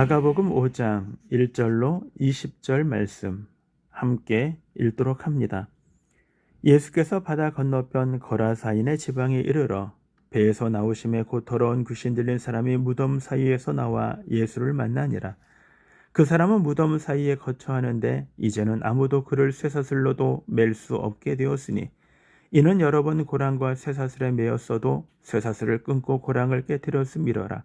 마가복음 5장 1절로 20절 말씀 함께 읽도록 합니다. 예수께서 바다 건너편 거라사인의 지방에 이르러 배에서 나오심에 곧 더러운 귀신 들린 사람이 무덤 사이에서 나와 예수를 만나니라. 그 사람은 무덤 사이에 거처하는데 이제는 아무도 그를 쇠사슬로도 맬 수 없게 되었으니 이는 여러 번 고랑과 쇠사슬에 매였어도 쇠사슬을 끊고 고랑을 깨뜨렸음이러라.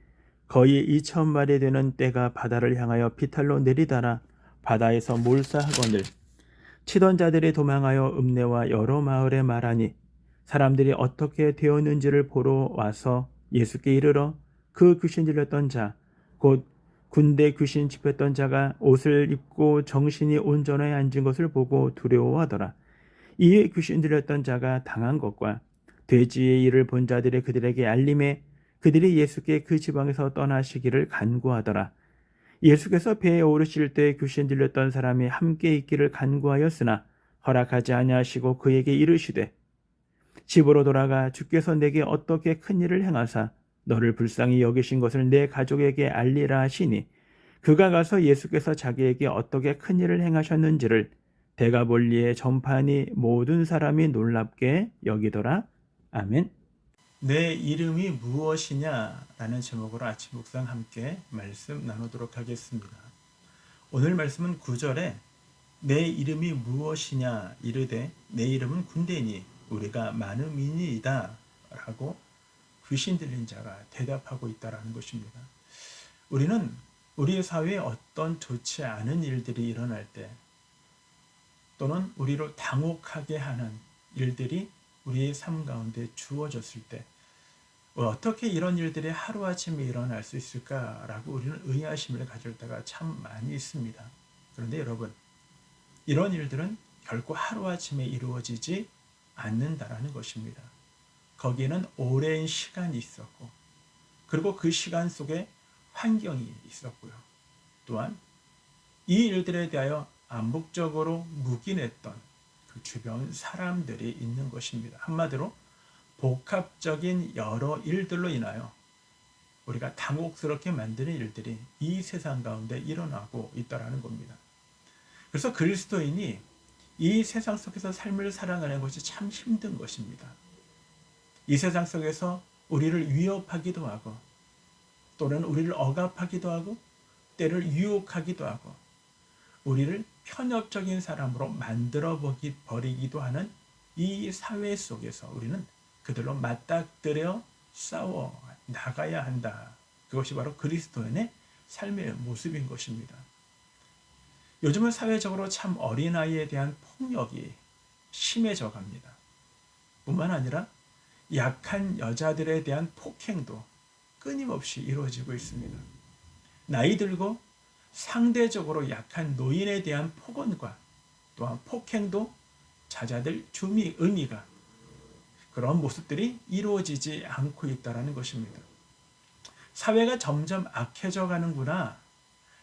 거의 2천 마리 되는 떼가 바다를 향하여 비탈로 내리다라 바다에서 몰사하거늘 치던 자들이 도망하여 읍내와 여러 마을에 말하니 사람들이 어떻게 되었는지를 보러 와서 예수께 이르러 그 귀신 들렸던 자 곧 군대 귀신 집혔던 자가 옷을 입고 정신이 온전하게 앉은 것을 보고 두려워하더라. 이에 귀신 들렸던 자가 당한 것과 돼지의 일을 본 자들이 그들에게 알림에 그들이 예수께 그 지방에서 떠나시기를 간구하더라. 예수께서 배에 오르실 때 귀신 들렸던 사람이 함께 있기를 간구하였으나 허락하지 아니하시고 그에게 이르시되 집으로 돌아가 주께서 내게 어떻게 큰 일을 행하사 너를 불쌍히 여기신 것을 내 가족에게 알리라 하시니 그가 가서 예수께서 자기에게 어떻게 큰 일을 행하셨는지를 대가볼리에 전파하니 모든 사람이 놀랍게 여기더라. 아멘. 내 이름이 무엇이냐? 라는 제목으로 아침 묵상 함께 말씀 나누도록 하겠습니다. 오늘 말씀은 9절에 내 이름이 무엇이냐? 이르되 내 이름은 군대니 우리가 많은 민이이다. 라고 귀신 들린 자가 대답하고 있다라는 것입니다. 우리는 우리 사회에 어떤 좋지 않은 일들이 일어날 때 또는 우리를 당혹하게 하는 일들이 우리의 삶 가운데 주어졌을 때 어떻게 이런 일들이 하루아침에 일어날 수 있을까라고 우리는 의아심을 가질 때가 참 많이 있습니다. 그런데 여러분, 이런 일들은 결코 하루아침에 이루어지지 않는다라는 것입니다. 거기에는 오랜 시간이 있었고, 그리고 그 시간 속에 환경이 있었고요. 또한 이 일들에 대하여 암묵적으로 묵인했던 그 주변 사람들이 있는 것입니다. 한마디로 복합적인 여러 일들로 인하여 우리가 당혹스럽게 만드는 일들이 이 세상 가운데 일어나고 있다라는 겁니다. 그래서 그리스도인이 이 세상 속에서 삶을 살아가는 것이 참 힘든 것입니다. 이 세상 속에서 우리를 위협하기도 하고 또는 우리를 억압하기도 하고 때를 유혹하기도 하고 우리를 편협적인 사람으로 만들어 버리기도 하는 이 사회 속에서 우리는 그들로 맞닥뜨려 싸워 나가야 한다. 그것이 바로 그리스도인의 삶의 모습인 것입니다. 요즘은 사회적으로 참 어린아이에 대한 폭력이 심해져 갑니다. 뿐만 아니라 약한 여자들에 대한 폭행도 끊임없이 이루어지고 있습니다. 나이 들고 상대적으로 약한 노인에 대한 폭언과 또한 폭행도 자자들 주미 의미가 그런 모습들이 이루어지지 않고 있다라는 것입니다. 사회가 점점 악해져 가는구나.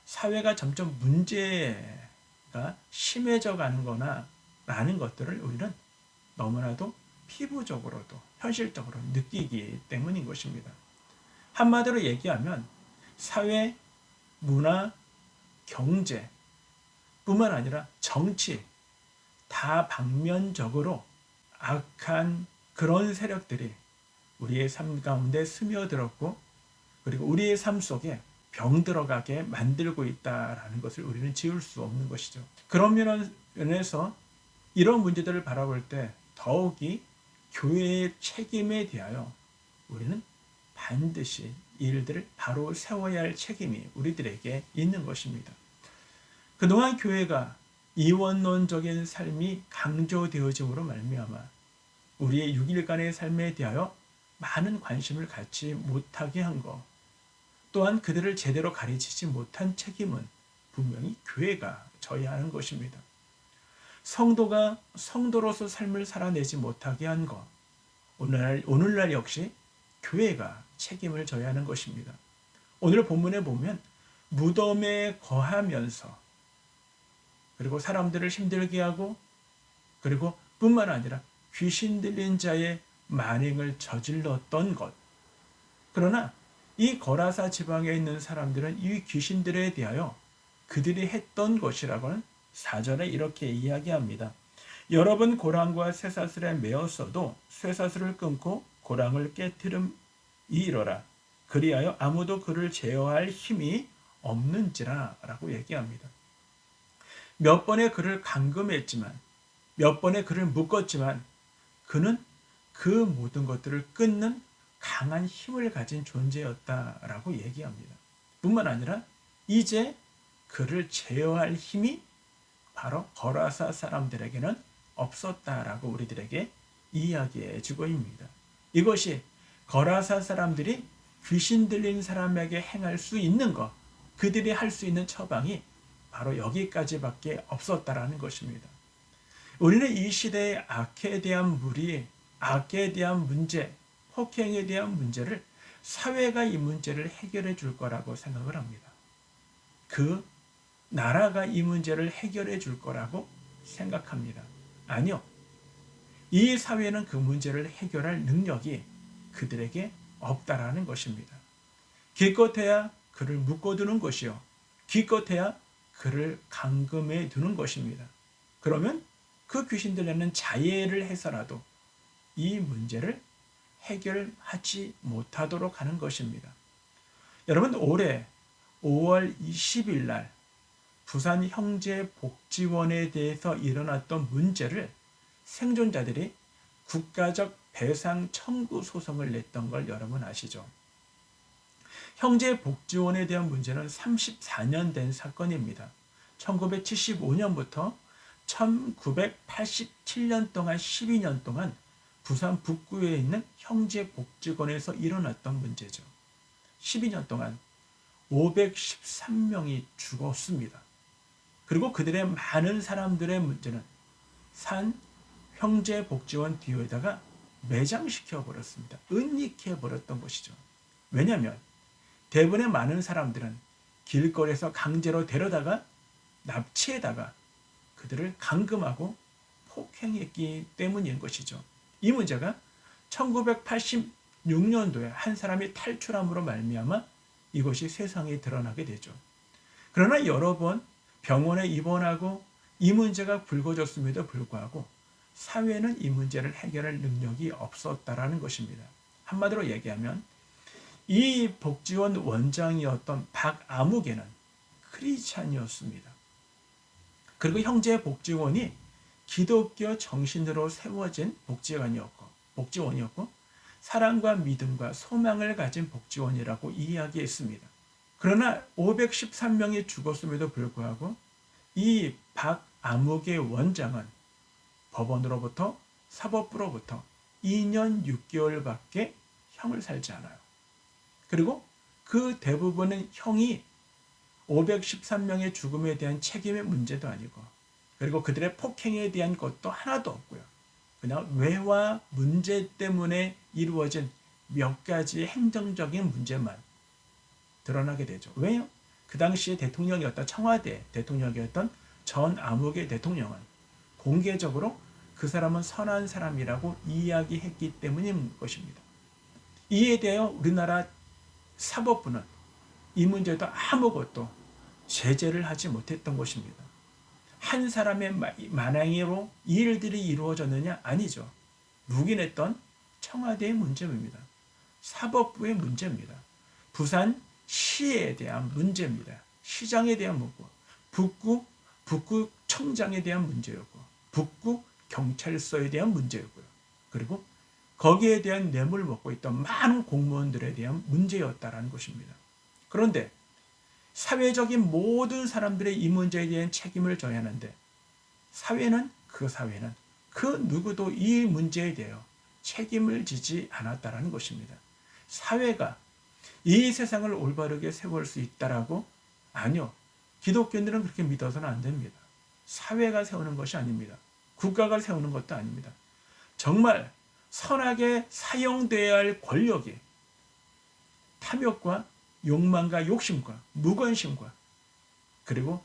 사회가 점점 문제가 심해져 가는 거나 라는 것들을 우리는 너무나도 피부적으로도 현실적으로 느끼기 때문인 것입니다. 한마디로 얘기하면 사회, 문화, 경제 뿐만 아니라 정치 다 방면적으로 악한 그런 세력들이 우리의 삶 가운데 스며들었고 그리고 우리의 삶 속에 병 들어가게 만들고 있다라는 것을 우리는 지울 수 없는 것이죠. 그런 면에서 이런 문제들을 바라볼 때 더욱이 교회의 책임에 대하여 우리는 반드시 일들을 바로 세워야 할 책임이 우리들에게 있는 것입니다. 그동안 교회가 이원론적인 삶이 강조되어짐으로 말미암아 우리의 6일간의 삶에 대하여 많은 관심을 갖지 못하게 한 것, 또한 그들을 제대로 가르치지 못한 책임은 분명히 교회가 져야 하는 것입니다. 성도가 성도로서 삶을 살아내지 못하게 한 것, 오늘날, 오늘날 역시 교회가 책임을 져야 하는 것입니다. 오늘 본문에 보면 무덤에 거하면서 그리고 사람들을 힘들게 하고 그리고 뿐만 아니라 귀신 들린 자의 만행을 저질렀던 것. 그러나 이 거라사 지방에 있는 사람들은 이 귀신들에 대하여 그들이 했던 것이라고는 사전에 이렇게 이야기합니다. 여러분 고랑과 쇠사슬에 매었어도 쇠사슬을 끊고 고랑을 깨뜨림이 이러라. 그리하여 아무도 그를 제어할 힘이 없는지라 라고 얘기합니다. 몇 번의 그를 감금했지만 몇 번의 그를 묶었지만 그는 그 모든 것들을 끊는 강한 힘을 가진 존재였다라고 얘기합니다. 뿐만 아니라 이제 그를 제어할 힘이 바로 거라사 사람들에게는 없었다라고 우리들에게 이야기해 주고 있습니다. 이것이 거라사 사람들이 귀신 들린 사람에게 행할 수 있는 것, 그들이 할 수 있는 처방이 바로 여기까지밖에 없었다라는 것입니다. 우리는 이 시대의 악에 대한 무리, 악에 대한 문제, 폭행에 대한 문제를 사회가 이 문제를 해결해 줄 거라고 생각을 합니다. 그 나라가 이 문제를 해결해 줄 거라고 생각합니다. 아니요. 이 사회는 그 문제를 해결할 능력이 그들에게 없다라는 것입니다. 기껏해야 그를 묶어두는 것이요. 기껏해야 그를 감금해 두는 것입니다. 그러면 그 귀신들에는 자해를 해서라도 이 문제를 해결하지 못하도록 하는 것입니다. 여러분 올해 5월 20일 날 부산 형제복지원에 대해서 일어났던 문제를 생존자들이 국가적 배상 청구 소송을 냈던 걸 여러분 아시죠? 형제복지원에 대한 문제는 34년 된 사건입니다. 1975년부터 1987년 동안 12년 동안 부산 북구에 있는 형제복지관에서 일어났던 문제죠. 12년 동안 513명이 죽었습니다. 그리고 그들의 많은 사람들의 문제는 산 형제복지원 뒤에다가 매장시켜 버렸습니다. 은닉해 버렸던 것이죠. 왜냐하면 대부분의 많은 사람들은 길거리에서 강제로 데려다가 납치에다가 그들을 감금하고 폭행했기 때문인 것이죠. 이 문제가 1986년도에 한 사람이 탈출함으로 말미암아 이것이 세상에 드러나게 되죠. 그러나 여러 번 병원에 입원하고 이 문제가 불거졌음에도 불구하고 사회는 이 문제를 해결할 능력이 없었다라는 것입니다. 한마디로 얘기하면 이 복지원 원장이었던 박아무개는 크리스찬이었습니다. 그리고 형제 복지원이 기독교 정신으로 세워진 복지관이었고 복지원이었고 사랑과 믿음과 소망을 가진 복지원이라고 이야기했습니다. 그러나 513명이 죽었음에도 불구하고 이 박암흑의 원장은 법원으로부터 사법부로부터 2년 6개월밖에 형을 살지 않아요. 그리고 그 대부분은 형이 513명의 죽음에 대한 책임의 문제도 아니고 그리고 그들의 폭행에 대한 것도 하나도 없고요. 그냥 외화 문제 때문에 이루어진 몇 가지 행정적인 문제만 드러나게 되죠. 왜요? 그 당시에 대통령이었던 청와대 대통령이었던 전 암흑의 대통령은 공개적으로 그 사람은 선한 사람이라고 이야기했기 때문인 것입니다. 이에 대하여 우리나라 사법부는 이 문제도 아무것도 제재를 하지 못했던 것입니다. 한 사람의 만행으로 일들이 이루어졌느냐? 아니죠. 묵인했던 청와대의 문제입니다. 사법부의 문제입니다. 부산 시에 대한 문제입니다. 시장에 대한 문구, 북구 북구 청장에 대한 문제였고, 북구 경찰서에 대한 문제였고요. 그리고 거기에 대한 뇌물 먹고 있던 많은 공무원들에 대한 문제였다라는 것입니다. 그런데 사회적인 모든 사람들의 이 문제에 대한 책임을 져야 하는데 사회는 그 사회는 그 누구도 이 문제에 대해 책임을 지지 않았다라는 것입니다. 사회가 이 세상을 올바르게 세울 수 있다라고 아니요. 기독교인들은 그렇게 믿어서는 안 됩니다. 사회가 세우는 것이 아닙니다. 국가가 세우는 것도 아닙니다. 정말 선하게 사용돼야 할 권력이 탐욕과 욕망과 욕심과 무관심과 그리고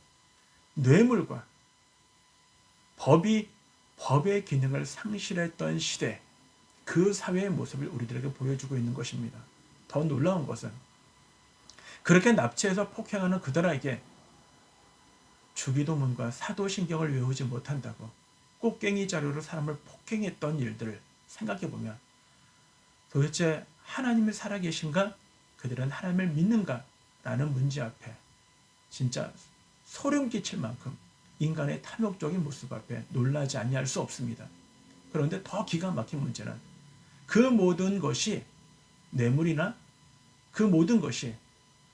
뇌물과 법이 법의 기능을 상실했던 시대 그 사회의 모습을 우리들에게 보여주고 있는 것입니다. 더 놀라운 것은 그렇게 납치해서 폭행하는 그들에게 주기도문과 사도신경을 외우지 못한다고 꽃갱이 자료로 사람을 폭행했던 일들을 생각해 보면 도대체 하나님이 살아계신가? 그들은 하나님을 믿는가? 라는 문제 앞에 진짜 소름 끼칠 만큼 인간의 탐욕적인 모습 앞에 놀라지 아니할 수 없습니다. 그런데 더 기가 막힌 문제는 그 모든 것이 뇌물이나 그 모든 것이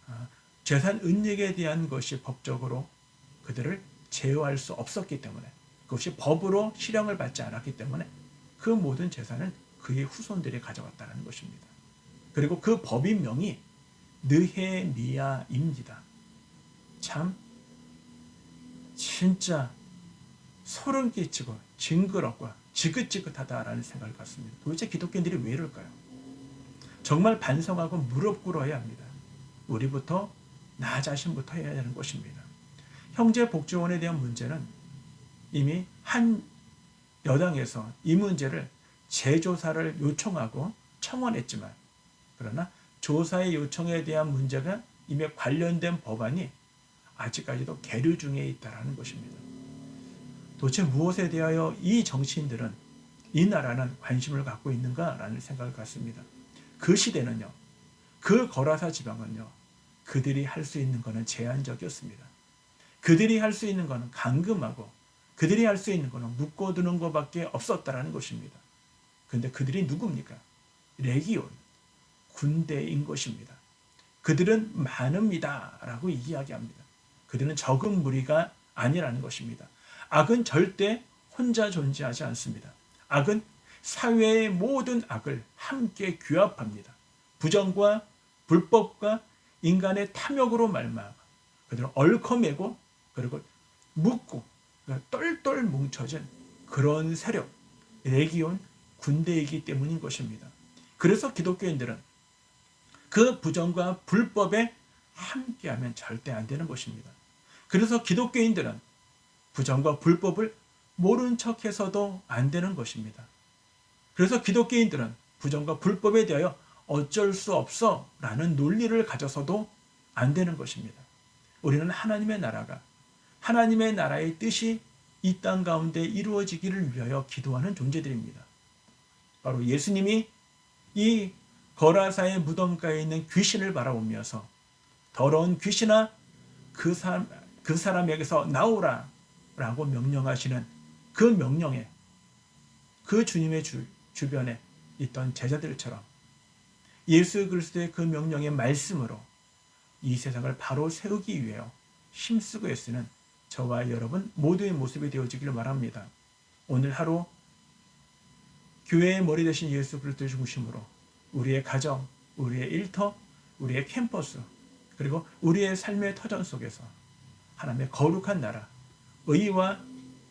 아, 재산 은닉에 대한 것이 법적으로 그들을 제어할 수 없었기 때문에 그것이 법으로 실형을 받지 않았기 때문에 그 모든 재산은 그의 후손들이 가져갔다는 것입니다. 그리고 그 법인명이 느헤미야입니다. 참 진짜 소름 끼치고 징그럽고 지긋지긋하다라는 생각을 갖습니다. 도대체 기독교인들이 왜 이럴까요? 정말 반성하고 무릎 꿇어야 합니다. 우리부터 나 자신부터 해야 되는 것입니다. 형제 복지원에 대한 문제는 이미 한 여당에서 이 문제를 재조사를 요청하고 청원했지만 그러나 조사의 요청에 대한 문제가 이미 관련된 법안이 아직까지도 계류 중에 있다라는 것입니다. 도대체 무엇에 대하여 이 정치인들은 이 나라는 관심을 갖고 있는가라는 생각을 갖습니다. 그 시대는요, 그 거라사 지방은요, 그들이 할 수 있는 것은 제한적이었습니다. 그들이 할 수 있는 것은 감금하고 그들이 할 수 있는 것은 묶어두는 것밖에 없었다라는 것입니다. 근데 그들이 누굽니까? 레기온, 군대인 것입니다. 그들은 많습니다 라고 이야기합니다. 그들은 적은 무리가 아니라는 것입니다. 악은 절대 혼자 존재하지 않습니다. 악은 사회의 모든 악을 함께 규합합니다. 부정과 불법과 인간의 탐욕으로 말미암아 그들은 얽어매고 그리고 묶고 똘똘 뭉쳐진 그런 세력, 레기온 군대이기 때문인 것입니다. 그래서 기독교인들은 그 부정과 불법에 함께하면 절대 안 되는 것입니다. 그래서 기독교인들은 부정과 불법을 모른 척해서도 안 되는 것입니다. 그래서 기독교인들은 부정과 불법에 대하여 어쩔 수 없어 라는 논리를 가져서도 안 되는 것입니다. 우리는 하나님의 나라가 하나님의 나라의 뜻이 이 땅 가운데 이루어지기를 위하여 기도하는 존재들입니다. 바로 예수님이 이 거라사의 무덤가에 있는 귀신을 바라보면서 더러운 귀신아 그 사람 그 사람에게서 나오라 라고 명령하시는 그 명령에 그 주님의 주, 주변에 있던 제자들처럼 예수 그리스도의 그 명령의 말씀으로 이 세상을 바로 세우기 위하여 힘쓰고 애쓰는 저와 여러분 모두의 모습이 되어지기를 바랍니다. 오늘 하루 교회의 머리 대신 예수 그리스도의 중심으로 우리의 가정, 우리의 일터, 우리의 캠퍼스, 그리고 우리의 삶의 터전 속에서 하나님의 거룩한 나라, 의와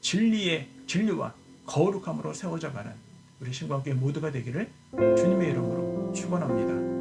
진리의 진리와 거룩함으로 세워져 가는 우리 신광교회 모두가 되기를 주님의 이름으로 축원합니다.